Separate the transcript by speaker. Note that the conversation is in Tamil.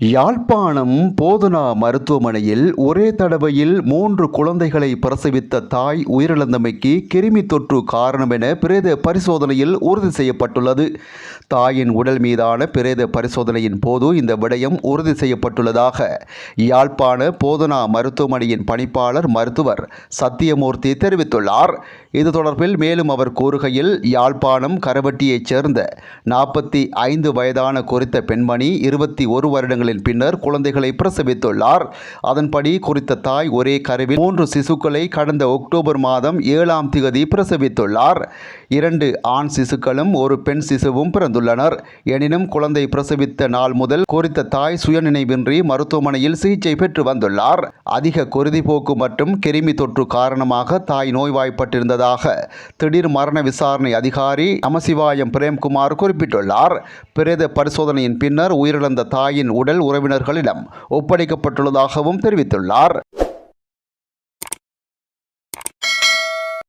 Speaker 1: யாழ்ப்பாணம் போதனா மருத்துவமனையில் ஒரே தடவையில் மூன்று குழந்தைகளை பிரசவித்த தாய் உயிரிழந்தமைக்கு கிருமி தொற்று காரணம் என பிரேத பரிசோதனையில் உறுதி செய்யப்பட்டுள்ளது. தாயின் உடல் மீதான பிரேத பரிசோதனையின் போது இந்த விடயம் உறுதி செய்யப்பட்டுள்ளதாக யாழ்ப்பாண போதனா மருத்துவமனையின் பணிப்பாளர் மருத்துவர் சத்தியமூர்த்தி தெரிவித்துள்ளார். இது தொடர்பில் மேலும் அவர் கூறுகையில் யாழ்ப்பாணம் கரவட்டியைச் சேர்ந்த நாற்பத்தி ஐந்து வயதான குறித்த பெண்மணி இருபத்தி ஒரு வருடங்களின் பின்னர் குழந்தைகளை பிரசவித்துள்ளார். அதன்படி குறித்த தாய் ஒரே கருவில் மூன்று சிசுக்களை கடந்த அக்டோபர் மாதம் ஏழாம் திகதி பிரசவித்துள்ளார். இரண்டு ஆண் சிசுக்களும் ஒரு பெண் சிசுவும் பிறந்துள்ளனர். எனினும் குழந்தை பிரசவித்த நாள் முதல் குறித்த தாய் சுயநினைவின்றி மருத்துவமனையில் சிகிச்சை பெற்று வந்துள்ளார். அதிக குருதிப்போக்கு மற்றும் கிருமி தொற்று காரணமாக தாய் நோய்வாய்ப்பட்டிருந்ததாக திடீர் மரண விசாரணை அதிகாரி நமசிவாயம் பிரேம்குமார் குறிப்பிட்டுள்ளார். பிரேத பரிசோதனையின் பின்னர் உயிரிழந்த தாயின் உடல் உறவினர்களிடம் ஒப்படைக்கப்பட்டுள்ளதாகவும் தெரிவித்துள்ளார்.